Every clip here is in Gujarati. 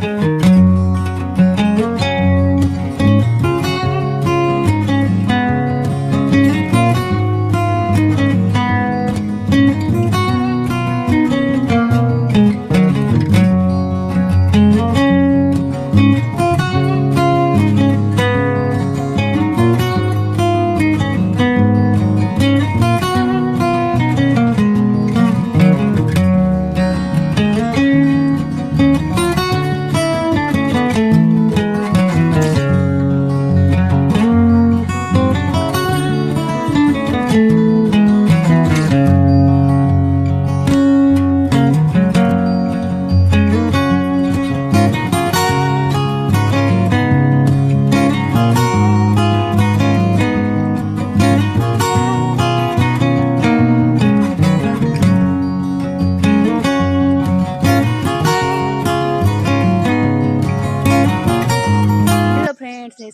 હેલો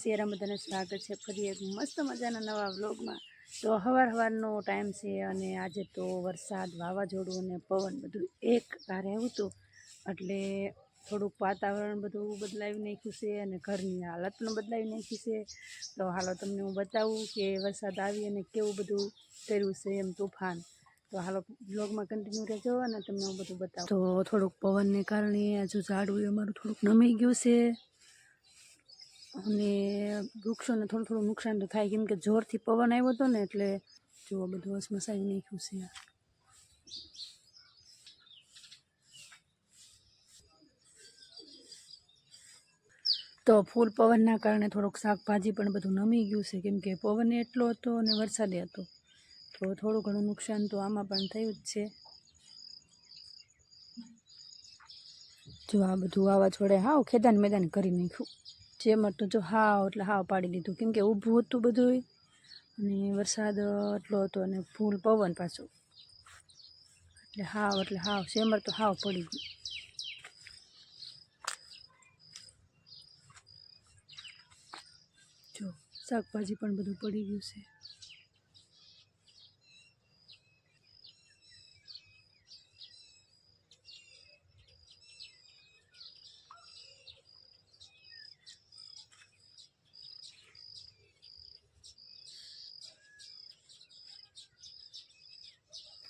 સિયારામ બધાને સ્વાગત છે. ફરી એક મસ્ત મજાના નવા વ્લોગમાં. તો હવાર હવારનો ટાઈમ છે અને આજે તો વરસાદ, વાવાઝોડું અને પવન બધું એક કારે આવ્યું હતું. એટલે થોડુંક વાતાવરણ બધું બદલાવી નાખ્યું છે અને ઘરની હાલત પણ બદલાવી નાખી છે. તો હાલો તમને હું બતાવું કે વરસાદ આવી અને કેવું બધું કર્યું છે એમ તોફાન. તો હાલો બ્લોગમાં કન્ટિન્યુ રહેજો અને તમને હું બધું બતાવું. તો થોડુંક પવનને કારણે હજુ ઝાડવું અમારું થોડુંક નમી ગયું છે. અને વૃક્ષોને થોડું થોડું નુકસાન તો થાય કેમ કે જોરથી પવન આવ્યો હતો ને એટલે જુઓ બધું અસમસાઈ નાખ્યું છે. તો ફૂલ પવનના કારણે થોડુંક શાકભાજી પણ બધું નમી ગયું છે કેમ કે પવન એટલો હતો અને વરસાદે હતો. તો થોડું ઘણું નુકસાન તો આમાં પણ થયું જ છે. જો આ બધું વાવાઝોડે હાવ ખેદાન મેદાન કરી નાખ્યું. જેમ તો જો હાવ, એટલે હાવ પાડી દીધું. કેમ કે ઊભું હતું બધું અને વરસાદ એટલો હતો અને ફૂલ પવન પાછું. એટલે હાવ એટલે હાવ. સેમર તો હાવ પડી ગયું. જો, શાકભાજી પણ બધું પડી ગયું છે.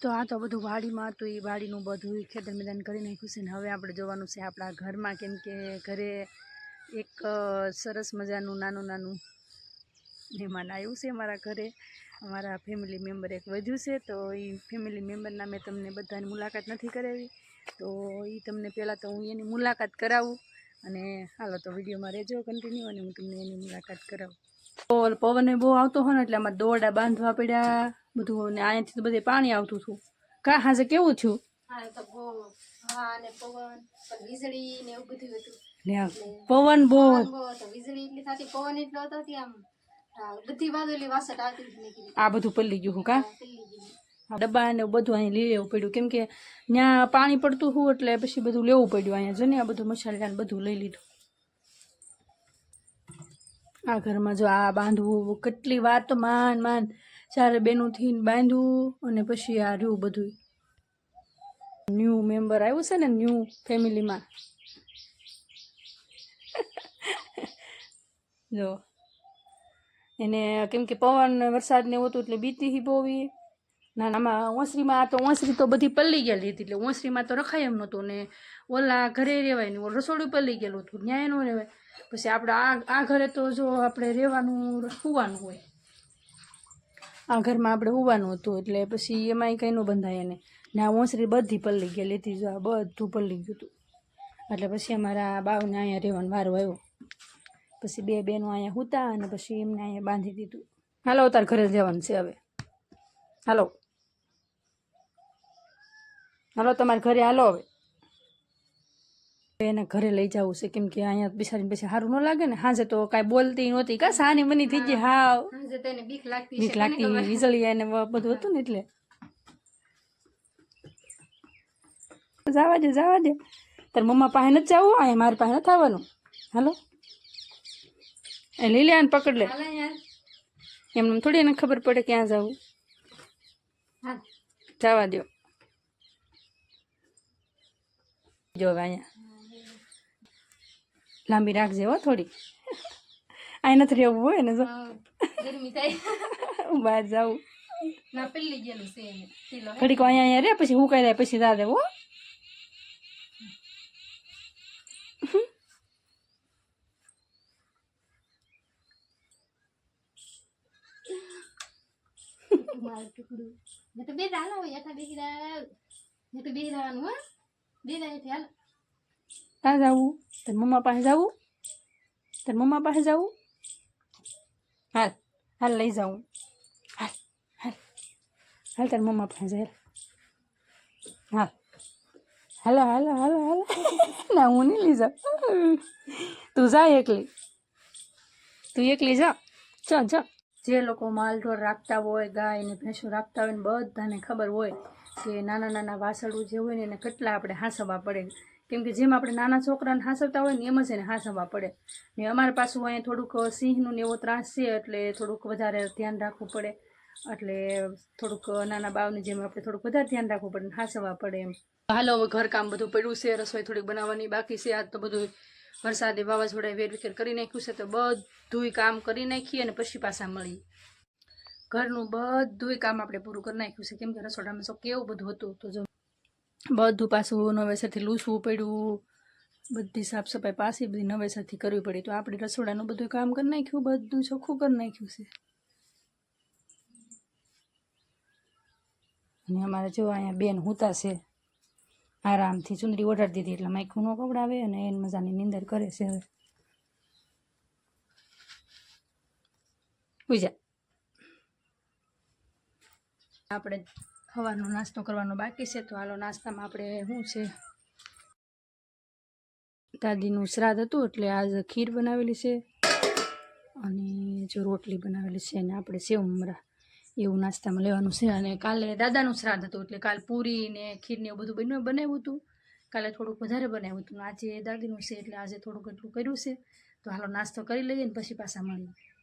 તો આ તો બધું વાડીમાં હતું એ વાડીનું બધું ખેતર મેદાન કરી નાખ્યું છે ને હવે આપણે જોવાનું છે આપણા ઘરમાં કેમ કે ઘરે એક સરસ મજાનું નાનું નાનું મહેમાન આવ્યું છે અમારા ઘરે. અમારા ફેમિલી મેમ્બર એક વધ્યું છે તો એ ફેમિલી મેમ્બરના મેં તમને બધાની મુલાકાત નથી કરાવી. તો એ તમને પહેલાં તો હું એની મુલાકાત કરાવું અને હાલો તો વિડીયોમાં રહેજો કન્ટિન્યુ અને હું તમને એની મુલાકાત કરાવું. પવન બહુ આવતો હોય ને એટલે આમાં દોરડા બાંધવા પડ્યા. બધું અને અહીંયાથી તો બધે પાણી આવતું હતું. કા હાજે કેવું થયું? હા પવન બહુ આ બધી પલ્લી ગયું હું કા? ડબ્બા ને બધું અહીં લઈ લેવું પડ્યું. કેમ કે ત્યાં પાણી પડતું હતું એટલે પછી બધું લેવું પડ્યું અહીંયા જો આ બધું મસાલા ને બધું લઈ લીધું. આ ઘરમાં જો આ બાંધવું કેટલી વાત માન માન. ચારે બેનું થીન બાંધવું અને પછી આ રહ્યું બધું ન્યૂ મેમ્બર આવ્યું છે ને ન્યૂ ફેમિલીમાં જો. એને કેમ કે પવન વરસાદને એવું હતું એટલે બીતી હી બહુ ના ના, આમાં ઓસરીમાં આ તો ઓસરી તો બધી પલ્લી ગયેલી હતી એટલે ઓસરીમાં તો રખાય એમ નહોતું ને ઓલા ઘરે રહેવાય ને ઓલ રસોડું પલ્લી ગયેલું હતું, ન્યાય ન રહેવાય પછી આપણે આ આ ઘરે તો જો આપણે રહેવાનું સુવાનું હોય. આ ઘરમાં આપણે ઉવાનું હતું એટલે પછી એમાંય કંઈ ન બંધાય એને. ને આ ઓસરી બધી પલ્લી ગઈ લેતી જો આ બધું પલ્લી ગયું હતું. એટલે પછી અમારા બાવને અહીંયા રહેવાનો વારો આવ્યો. પછી બે બહેનો અહીંયા હુતા અને પછી એમને અહીંયા બાંધી દીધું. હાલો, તાર ઘરે જવાનું છે હવે. હાલો. હાલો, તમારે ઘરે હાલો હવે. એને ઘરે લઈ જવું છે. કેમ કે અહીંયા બિચારીને પછી સારું ન લાગે ને. હાજે તો કાંઈ બોલતી નહોતી. કા સાની મની થઈ ગઈ. એને બીક લાગતી બીક લાગતી વીજળી અને બધું હતું ને એટલે. જવા દે જવા દે. તાર મમ્મા પાસે નથી જવું? અહીંયા મારી પાસે નથી આવવાનું. હાલો. એ લઈ લે પકડ લે એમને થોડી એને ખબર પડે ક્યાં જવું. હા. જવા દો જો અહીંયા. લાંબી રાખજે હો થોડી. અહીં નથી રહેવું હોય ને જો. બહાર જાવું. ઘડીક અહીંયા અહીંયા રે પછી હું કહી દે પછી જા દેવો બે તો બે હાલો યથા બેસી રહ્યા. મેં તો બેસી રહેવાનું હા. બે રહ્યા હાલ ત્યાં જાવું તાર મમ્મા પાસે જાવું તાર મમ્મા પાસે જાવું હાલ હાલ લઈ જાઉં હાલ હાલ હાલ તાર મમ્મા પાસે જાય હાલ હાલો હાલો હાલો હાલો ના હું નહીં લઈ જાઉં તું જા એકલી તું એકલી જા ચાલ જા જે લોકો માલઢોર રાખતા હોય, ગાય ને ભેંસો રાખતા હોય ને બધાને ખબર હોય કે નાના નાના વાસળું જે હોય ને એને કેટલા આપણે હાંસવા પડે. કેમ કે જેમ આપણે નાના છોકરાને હાંસવતા હોય ને એમ જ એને હાંસવવા પડે. ને અમારે પાછું અહીંયા થોડુંક સિંહનું ને એવો ત્રાસ છે એટલે થોડુંક વધારે ધ્યાન રાખવું પડે. એટલે થોડુંક નાના બાવની જેમ આપણે થોડુંક વધારે ધ્યાન રાખવું પડે હાંસવવા પડે એમ. હાલો, હવે ઘરકામ બધું પડ્યું છે, રસોઈ થોડીક બનાવવાની બાકી છે. આજ તો બધું વરસાદે વાવાઝોડાએ વેરવિખેર કરી નાખ્યું છે તો બધુંય કામ કરી નાખીએ અને પછી પાછા મળી ઘરનું બધુંય કામ આપણે પૂરું કરી નાખ્યું છે. કેમ કે રસોડામાં તો કેવું બધું હતું તો જો બધું પાછું નવેસરથી લૂસવું પડ્યું, બધી સાફ સફાઈ પાછી બધી નવેસરથી કરવી પડી. તો આપણે રસોડાનું બધું કામ કરી નાખ્યું, બધું ચોખ્ખું કરી નાખ્યું છે. અને અમારે જો અહીંયા બેન હુતા છે. આરામથી ચુંદડી ઓઢાડી દીધી, એટલે માઇકું ન કવડાવે અને એને મજાની નીંદર કરે છે હવે. પૂજા આપણે સવારનો નાસ્તો કરવાનો બાકી છે. તો હાલો નાસ્તામાં આપણે શું છે? દાદીનું શ્રાદ્ધ હતું એટલે આજ ખીર બનાવેલી છે અને જો રોટલી બનાવેલી છે અને આપણે સેવ મમરા એવું નાસ્તામાં લેવાનું છે. અને કાલે દાદાનું શ્રાદ્ધ હતું એટલે કાલ પૂરી ને ખીર ને એવું બધું બન્યું બનાવ્યું હતું. કાલે થોડુંક વધારે બનાવ્યું હતું આજે દાદીનું છે એટલે આજે થોડુંક એટલું કર્યું છે. તો હાલો નાસ્તો કરી લઈએ ને પછી પાછા મળીએ.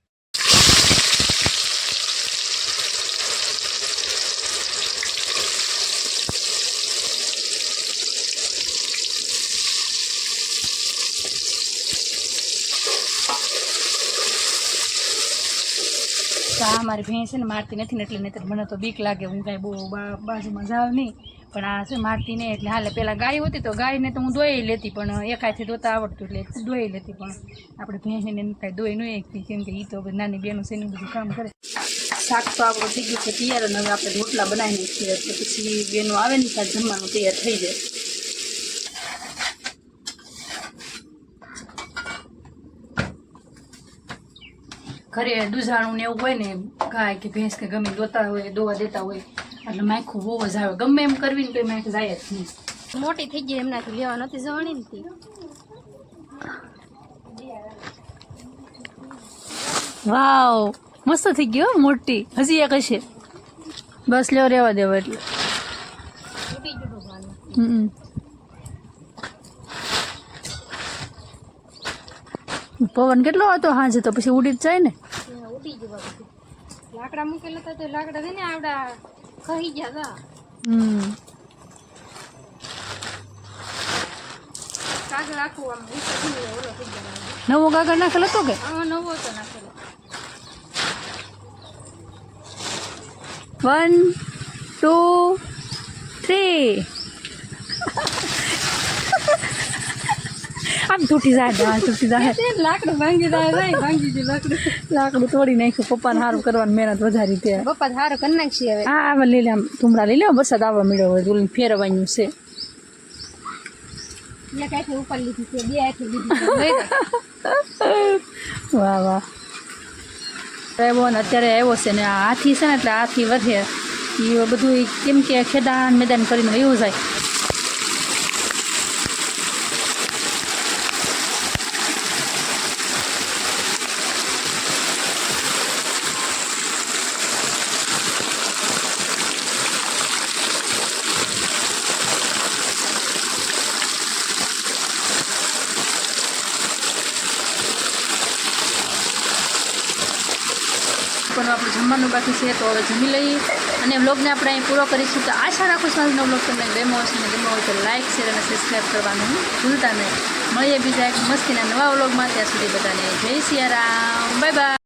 તો આ મારી છે ને મારતી નથી ને એટલે નહીં મને તો બીક લાગે. હું કાંઈ બહુ બાજુમાં જાઉં નહીં. પણ આ છે મારતી નહીં એટલે હાલે. પહેલાં ગાય હતી તો ગાયને તો હું દોઈ લેતી, પણ એકાયથી દોતા આવડતું એટલે દોઈ લેતી. પણ આપણે ભેંસને કાંઈ દોઈ નહીં એકતી, કેમ કે એ તો નાની બેનું છે બધું કામ કરે શાક તો આપણું થઈ ગયું છે, તૈયાર અને હવે આપણે રોટલા બનાવીને છીએ પછી બેનો આવે ને ત્યાં જમવાનું તૈયાર થઈ જાય. ઘરે દૂધાણું ને એવું હોય ને ગાય કે ભેંસ કે ગમે દોતા હોય દોવા દેતા હોય એટલે માખું બહુ જ આવે. ગમે એમ કરવી ને તો માખ જાય જ નહીં. મોટી થઈ ગઈ એમનાથી લેવા નથી જવાની નથી વાવ મસ્ત થઈ ગયો હો, મોટી. હજી એક હશે. બસ લેવા રેવા દેવા એટલે. હમ. પવન કેટલો હતો હાજે તો પછી ઉડી જ જાય ને. ઉડી ગયું લાકડા મૂકેલા હતા તો લાકડા છે ને આવડા ખહી ગયા હતા. હમ. કાગળ આખું આમ ઓલો થઈ ગયો નવો કાગળ નાખેલો હતો કે? હા નવો તો નાખેલો. વન ટુ થ્રી આમ તૂટી જાય આ તૂટી જાય. લાકડું ભાંગી જાય ભાંગી ગયું લાકડું. લાકડું તોડી નાખ્યું પપ્પાને સારું કરવાની મહેનત વધારી તે. પપ્પા સારું કરી નાખશે હવે. હા આવા લઈ લે આમ તુમડા લઈ લે વરસાદ આવવા મળ્યો હોય ઓલું ફેરવવાનું છે. વાહ વાહ. આવ્યો ને અત્યારે આવ્યો છે ને આ હાથી છે ને એટલે હાથી વધે. એ બધું કેમ કે ખેદાન મેદાન કરીને એવું જાય. પણ આપણું જમવાનું બાકી છે તો હવે જમી લઈએ. અને વ્લોગને આપણે અહીં પૂરો કરીશું. તો આશા રાખું છું આજનો વ્લોગ તમને ગમ્યો હશે. અને ગમ્યો હોય તો લાઇક શેર અને સબસ્ક્રાઈબ કરવાનું ભૂલતા નહીં. મળીએ બીજા એક મસ્તીના નવા વ્લોગમાં ત્યાં સુધી બધાને જય સિયારામ બાય બાય